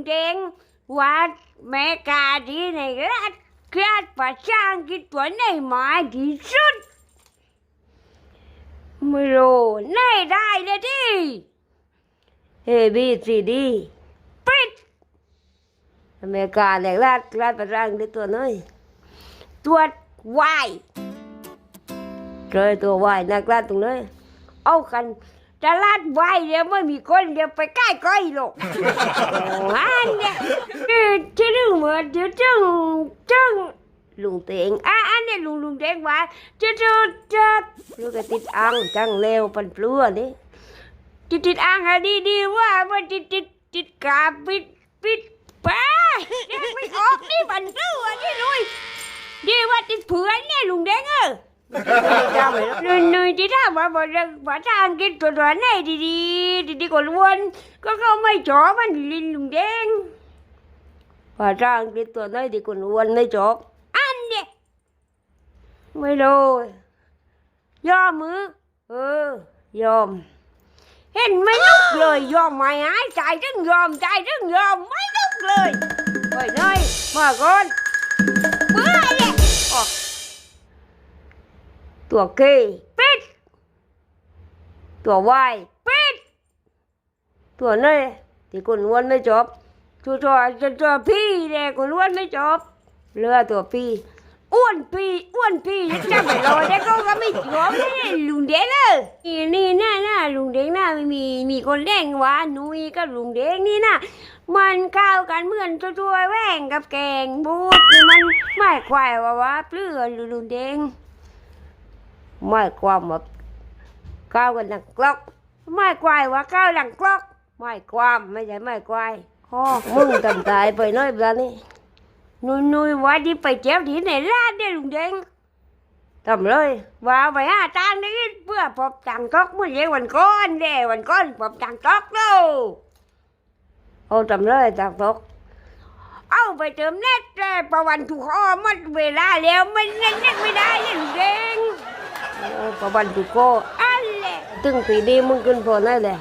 งเดงว่าแม่กาดีในรัฐรัฐประชาอังกฤษตัวไหนมาดีสุดไม่รู้ไหนได้เลยดิ A B C D ปิดอเมริกาแหลกรัฐรัฐประชาอังกฤษตัวน้อยตัว Y เจอตัว Y นักรัฐตรงนี้เอากัน จะลาดไว้เดี๋ยวไม่มีคนเดี๋ยวไปใกล้ก้อยหรอกอันเนี่ยคือจะเรื่องเหมือนเดี๋ยวจึงจึงลุงเตงอะอันเนี่ยลุงลุงเตงว่าจะจะจะลูกก็ติดอ่างจังเลวปันเปลือนี่ติดติดอ่างอะดีดีว่ามันติดติดติดกาปิดปิดป้าเด็กไม่ออกนี่ปันเปลือนี่ลุยดีว่าติดเผื่อเนี่ยลุงเด้งเออ nuôi chỉ ra mà mà mà ra ăn cái trò trò này thì đi thì đi còn luôn có không mấy chó mà lên lùng đen và ra ăn cái trò này thì còn luôn mấy chó ăn đi mấy đồ yom ư ừ yom hết mấy lúc rồi yom mày ái chạy rất yom chạy rất yom mấy lúc rồi rồi nơi mà con ตัวเกปิด ตัววายปิด ตัวเนยที่คนล้วนไม่จบตัวตัวตัวตัวพี่เนี่ยคนล้วนไม่จบเรือตัวพี่อ้วนพี่อ้วนพี่จะไปรอได้ก็ก็ไม่จบเลยลุงเด้งเลยนี่นี่น่าน่าลุงเด้งน่าไม่มีมีคนแดงวะนุยกับลุงเด้งนี่น่ะมันเข้าวกันเหมือนตัวตัวแหว่งกับแกงบูดนี่มันไม่ควายว่าวะเปลือลุงเด้ง ไม่ความว่าก้าวกันดังกลอกไม่ควายว่าก้าวดังกลอกไม่ความไม่ใช่ไม่ควายอ๋อมึงทำตายไปน้อยแบบนี้นุยนุยว่าที่ไปเจ็บที่ไหนลาดได้ลุงเด้งทำเลยว่าไปหาตังค์นี้เพื่อพบตังค์กอกเมื่อเย็นวันก้อนเด้วันก้อนพบตังค์กอกเด้อโอ้ทำเลยตังค์กอกเอาไปเติมเน็ตเลยประวันถูกอ้อหมดเวลาแล้วมันเน็ตไม่ได้เลยลุงเด้ง โอ้ประวันตุโกอันแหละตึงปีนี้มึงขึ้นพอนั่นแหละ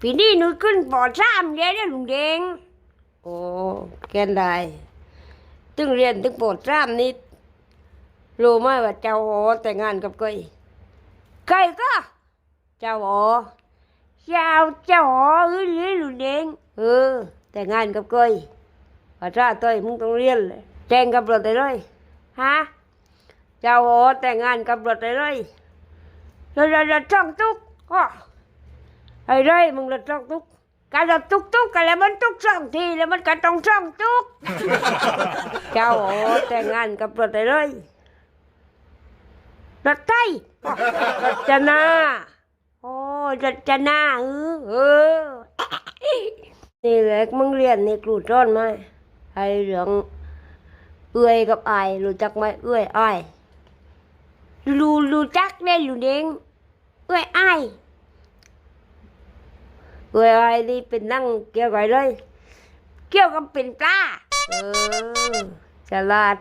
ปีนี้หนูขึ้นปอสามเรียนได้ลุงเดงโอ้แกนได้ตึงเรียนตึงปอสามนี่รู้ไหมว่าเจ้าหอแต่งงานกับก้อยก้อยก็เจ้าหอเจ้าเจ้าหอเออเรียนลุงเดงเออ แต่งงานกับก้อยภาษาต้อยมึงต้องเรียนเลยแจ้งกับเราได้เลยฮะ เจ้าโอแต่งงานกับรถได้เลยรถรถรถช่องตุ๊กก็ไอ้ไรมึงรถช่องตุ๊กการรถตุ๊กตุ๊กกันแล้วมันตุ๊กสองทีแล้วมันก็ต้องช่องตุ๊กเจ้าโอแต่งงานกับรถได้เลยรถไทยอ้อรถจนาโอ้รถจนาเออเออนี่แหละมึงเรียนนี่ครูสอนไหมไอ้เรื่องเอื้อยกับอายรู้จักไหมเอื้อยอาย รู้รู้จักได้รู้เด้งเอ้ยไอ้เอ้ยไอ้นี่เป็นนั่งเกี่ยวกับอะไรเลย เกี่ยวกับเป็นปลาเออฉลาด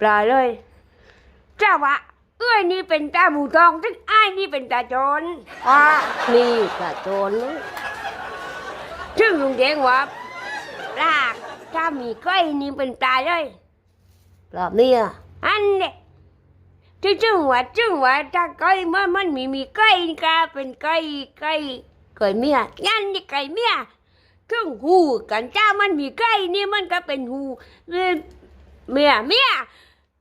ปลาเลยเจ้าวะเอ้ยนี่เป็นตาหมูทองซึ่งไอ้นี่เป็นตาโจรอ่านี่ตาโจรซึ่งลุงเด้งว่าปลาถ้ามีก้อยนี่เป็นปลาเลยปลาเมียอันเนี่ย จึงจึงว่าจึงว่าถ้าไก่มันมันมีมีไก่กาเป็นไก่ไก่ไก่เมียยันนี่ไก่เมียถึงหูกันจ้ามันมีไก่นี่มันก็เป็นหูเมียเมีย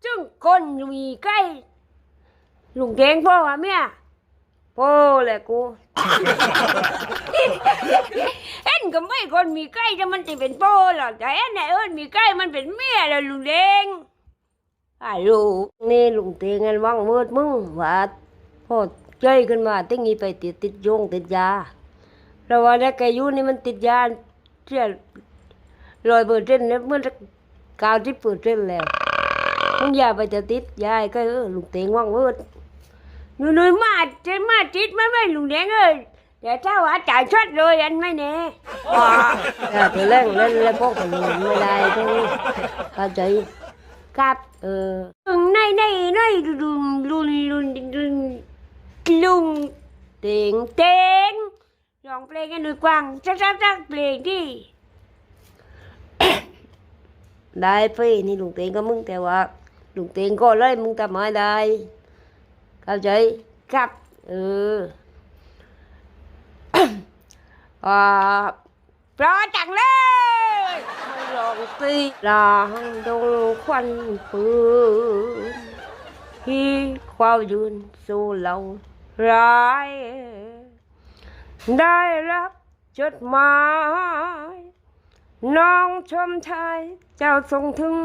จึงคนมีไก่ลุงเกงพ่อว่าเมียพ่อแหละกูเอ็นก็ไม่คนมีไก่จะมันจะเป็นพ่อหรอกแต่เอ็นไหนเอ็นมีไก่มันเป็นเมียแล้วลุงเดง อ้ลูกนี่ลุงเตียงกันว่างมืดมึงว่าพ่อใจขึ้นมาติ้งนี้ไปติดติดโยงติดยาเราว่าได้แกอยู่นี่มันติดยาเชื่อลอยเปอร์เซ็นต์เนี่ยเมื่อเก้าสิบเปอร์เซ็นต์แล้วมึงอย่าไปจะติดยายก็เออลุงเตียงว่างมืดหนูหนูมาเจนมาติดไม่ไม่ลุงเตียงเอ้ยเดี๋ยวถ้าว่าจ่ายชดเลยอันไม่แน่ว้าแต่เธอเล่นเล่นแล้วพวกคนอื่นไม่ได้ทั้งเข้าใจครับ เออในในในลุงลุงลุงลุงลุงเต็งเต็งร้องเพลงกันหนุ่ยกวางจักจักจักเพลงที่ได้ไปนี่ลุงเตงก็มึงแต่ว่าลุงเตงก็เลยมึงทำไม่ได้เข้าใจครับเอออ่าพราะจังเลย องตีลางดงควันปืนที่ความยืนสู้เราร้าย ได้รับจดหมาย น้องชมชายเจ้าทรงถึง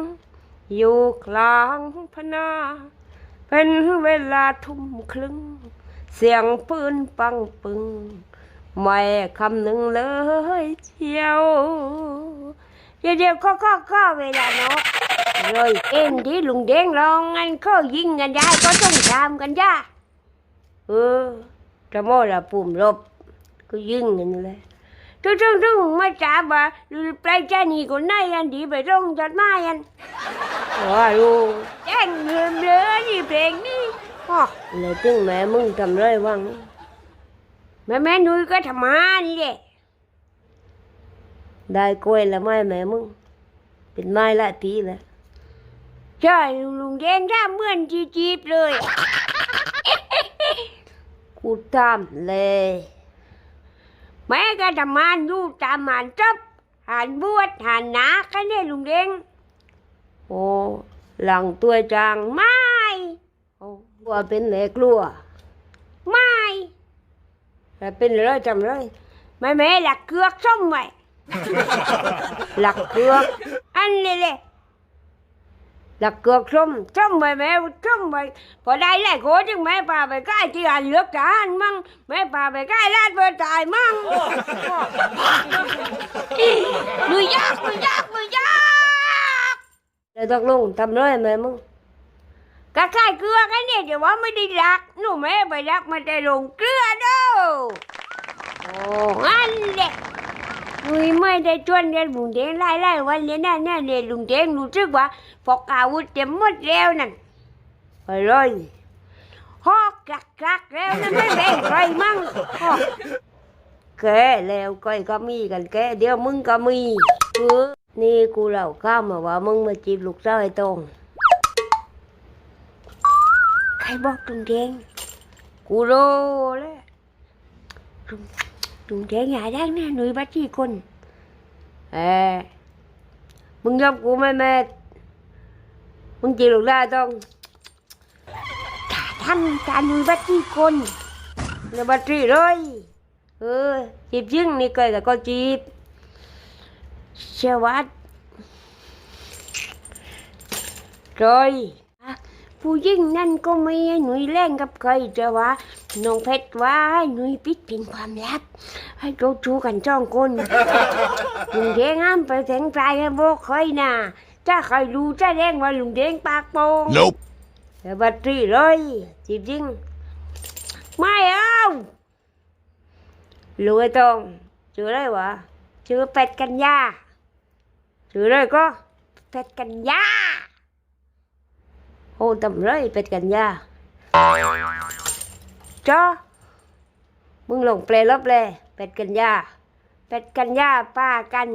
อยู่กลางพนา เป็นเวลาทุ่มครึ่ง เสียงปืนปังปึง ไม่คำหนึ่งเลยเชียว เดี๋ยวเดี๋ยวก็ก็ก็เวลาเนกเลยเอ็นที่ลุงเด้งลองงันก็ยิงกันได้ก็ต้องตามกันจ้าเออจะโมละปุ่มรบก็ยิงกันเลยทุกทุกทุกมาจับว่าไปแจ้นี่คนไหนกันดีไปร่องจัดหมายันว่าลูแจ้งเรือเรือนี่เพลงนี่อ๋อเลยตึงแม่มึงทำไรวังแม่แม่นุ้ยก็ทำมานี่แหละ ได้กล้วยแล้วไม่แม่มึง เป็นไม้หลายปีแล้วใช่ลุงแดงร่าเหมือนจีจีบเลยกูตามเลย แม่ก็ทำงานอยู่ตามหานจบหานบวชหานนาแค่นี้ลุงเด้งโอ้หลังตัวจางไม่โอ้กลัวเป็นแหลกลัว ไม่แต่เป็นเลยจำเลยแม่แม่หลักเกือกส้มไว้ หลักเกือกอันนี้เลยหลักเกือกส้มส้มไว้แม่ส้มไว้พอได้แล้วโคจึงแม่พาไปใกล้ที่อ่านเลือกจานมั่งแม่พาไปใกล้ลาดเบอร์ตายมั่งมือยากมือยากมือยากเดี๋ยวตกลงทำเลยแม่มึงก็ใกล้เกลือกันเนี่ยเดี๋ยวว่าไม่ได้รักหนูแม่ไปรักมันจะลงเกลือเด้อโอ้อันเด็ก อุ้ยไม่ได้ชวนกันลุงเดงไล่ไล่วันเลยนะเนี่ยเนี่ยลุงเดงรู้สึกว่าพกอาวุธเต็มหมดแล้วนั่นไปเลยฮอกกลักกลักแล้วนั่นไม่แบ่งใครมั่งแกแล้วก้อยก็มีกันแกเดี๋ยวมึงก็มีเออนี่กูเล่าข้ามมาว่ามึงมาจีบลูกสาวไอ้ตรงใครบอกลุงเดงกูรู้แล้วลุงแน่หนุ่ยบัดที่คนเออมึงยอมกูไหม่แม่มึงจีบลูก ได้ต้องถ้าทำการหนุ่ยบัดที่คนในบัดที่เลยเออจีบยิ่งนี่เคยแต่ก็จีบเชวัดเลยผู้หญิงนั่นก็ไม่ให้หนุ่ยแล่งกับใครแต่ว่า น้องเพชรว่าให้หนุ่ยปิดเป็นความลับ ให้เราชูกันจ้องคนลุงเด้งห้ามไปแทงใจให้โบกใครนะถ้าใครรู้จะแดงว่าลุงเด้งปากโป่ง Nope. แต่บัตรที่เลยจีบจริงไม่เอารวยตรงชื่ออะไรวะชื่อเป็ดกันยาชื่ออะไรก็เป็ดกันยาโอ้ตำเลยเป็ดกันยา จ้ามึงลงเปลลบเลย เป็ดกันยาเป็ดกันยาป้ากัน